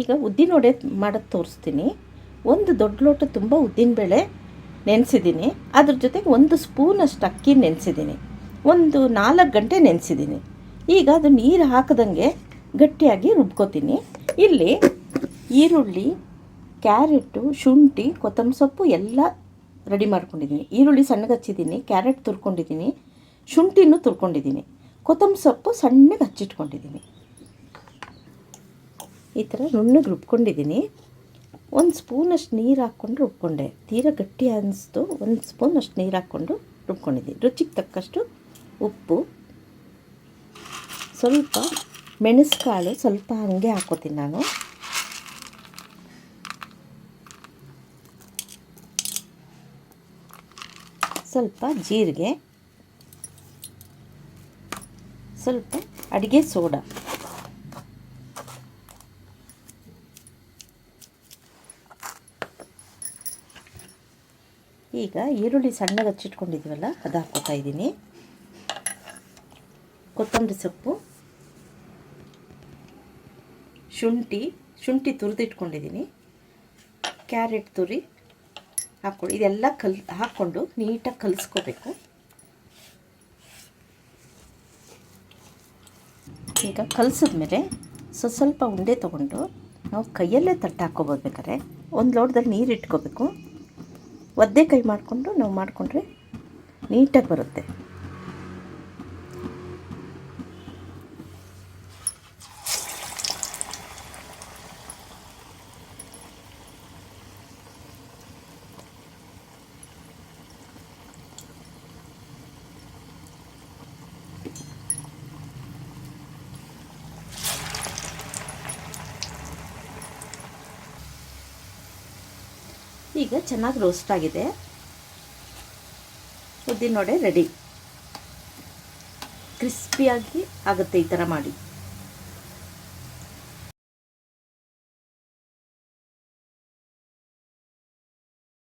ಈಗ ಉದ್ದಿನ ವಡೆ ಮಾಡೋದು ತೋರಿಸ್ತೀನಿ. ಒಂದು ದೊಡ್ಡ ಲೋಟ ತುಂಬ ಉದ್ದಿನಬೇಳೆ ನೆನೆಸಿದ್ದೀನಿ. ಅದ್ರ ಜೊತೆಗೆ ಒಂದು ಸ್ಪೂನಷ್ಟು ಅಕ್ಕಿ ನೆನೆಸಿದ್ದೀನಿ. ಒಂದು ನಾಲ್ಕು ಗಂಟೆ ನೆನೆಸಿದ್ದೀನಿ. ಈಗ ಅದು ನೀರು ಹಾಕದಂಗೆ ಗಟ್ಟಿಯಾಗಿ ರುಬ್ಕೋತೀನಿ. ಇಲ್ಲಿ ಈರುಳ್ಳಿ, ಕ್ಯಾರೆಟು, ಶುಂಠಿ, ಕೊತ್ತಂಬರಿ ಸೊಪ್ಪು ಎಲ್ಲ ರೆಡಿ ಮಾಡ್ಕೊಂಡಿದ್ದೀನಿ. ಈರುಳ್ಳಿ ಸಣ್ಣಗೆ ಹಚ್ಚಿದ್ದೀನಿ, ಕ್ಯಾರೆಟ್ ತುರ್ಕೊಂಡಿದ್ದೀನಿ, ಶುಂಠಿನೂ ತುರ್ಕೊಂಡಿದ್ದೀನಿ. ಕೊತ್ತಂಬರಿ ಸೊಪ್ಪು ಸಣ್ಣಗೆ ಹಚ್ಚಿಟ್ಕೊಂಡಿದ್ದೀನಿ. ಈ ಥರ ನುಣ್ಣಗೆ ರುಬ್ಕೊಂಡಿದ್ದೀನಿ. ಒಂದು ಸ್ಪೂನಷ್ಟು ನೀರು ಹಾಕ್ಕೊಂಡು ರುಬ್ಕೊಂಡೆ. ತೀರಾ ಗಟ್ಟಿ ಅನ್ನಿಸ್ತು ಒಂದು ಸ್ಪೂನಷ್ಟು ನೀರು ಹಾಕ್ಕೊಂಡು ರುಬ್ಕೊಂಡಿದ್ದೀನಿ. ರುಚಿಗೆ ತಕ್ಕಷ್ಟು ಉಪ್ಪು. ಸ್ವಲ್ಪ ಮೆಣಸುಕಾಳು ಸ್ವಲ್ಪ ಹಾಗೆ ಹಾಕೋತೀನಿ ನಾನು. ಸ್ವಲ್ಪ ಜೀರಿಗೆ. ಸ್ವಲ್ಪ ಅಡುಗೆ ಸೋಡಾ. ಈಗ ಈರುಳ್ಳಿ ಸಣ್ಣಗೆ ಹಚ್ಚಿಟ್ಕೊಂಡಿದ್ದೀವಲ್ಲ, ಅದು ಹಾಕ್ಕೋತಾ ಇದ್ದೀನಿ. ಕೊತ್ತಂಬರಿ ಸೊಪ್ಪು, ಶುಂಠಿ ಶುಂಠಿ ತುರಿದಿಟ್ಕೊಂಡಿದ್ದೀನಿ. ಕ್ಯಾರೆಟ್ ತುರಿ ಹಾಕ್ಕೊಂಡು ಇದೆಲ್ಲ ಕಲ್, ಹಾಕ್ಕೊಂಡು ನೀಟಾಗಿ ಕಲಿಸ್ಕೋಬೇಕು. ಈಗ ಕಲಿಸಿದ್ಮೇಲೆ ಮೇಲೆ ಸ್ವಲ್ಪ ಉಂಡೆ ತೊಗೊಂಡು ನಾವು ಕೈಯಲ್ಲೇ ತಟ್ಟೆ ಹಾಕ್ಕೋಬೋದು ಬೇಕಾದ್ರೆ ಒಂದು ಲೋಟದಲ್ಲಿ ನೀರು ಇಟ್ಕೋಬೇಕು. ಒದ್ದೆ ಕೈ ಮಾಡಿಕೊಂಡು ನಾವು ಮಾಡಿಕೊಂಡ್ರೆ ನೀಟಾಗಿ ಬರುತ್ತೆ. ಈಗ ಚೆನ್ನಾಗಿ ರೋಸ್ಟ್ ಆಗಿದೆ. ಉದ್ದಿನವಡೆ ರೆಡಿ ಕ್ರಿಸ್ಪಿಯಾಗಿ ಆಗುತ್ತೆ ಈ ಥರ ಮಾಡಿ.